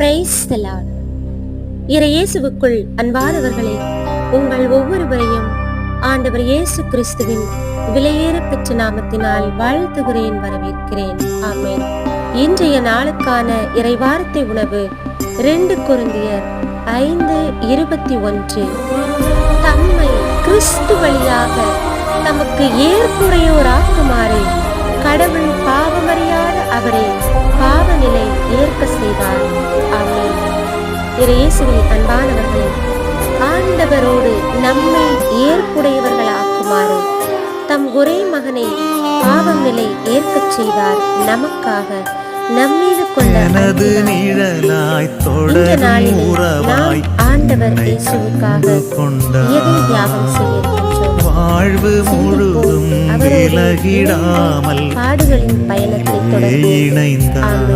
Price இறையேசுவுக்குள் அன்பானவர்களே உங்கள் ஒவ்வொருவரையும் ஆண்டவர் இயேசு கிறிஸ்துவின் விலையேற பெற்ற நாமத்தினால் வாழ்த்துகிறேன் வரவேற்கிறேன். ஆமேன். இன்றைய நாளுக்கான இறைவார்த்தை உணவு ரெண்டு குருந்தியர் ஐந்து இருபத்தி ஒன்று. தம்மை கிறிஸ்து வழியாக தமக்கு ஏற்புடையோராக்குமாறு கடவுள் பாவமறியாத அவரை பாவநிலை ஏற்க இயேசுவின் அன்பானவர்களே ஆண்டவரோடு நம்மை ஏற்புடையவர்களாக்குமாறு தம் ஒரே மகனை பாவம் நிலை ஏற்கச் செய்தார் நமக்காக நம்மீது கொண்ட எனது அன்பினால். நிழலாய் தொடரும் உறவாய் ஆண்டவர் இயேசுவுக்காக. எதை தியாகம் செய்ய வாழ்வு முழுதும் விலகிடாமல் பாடுகளின் பயணத்தை தொடர்ந்து இணைந்தார்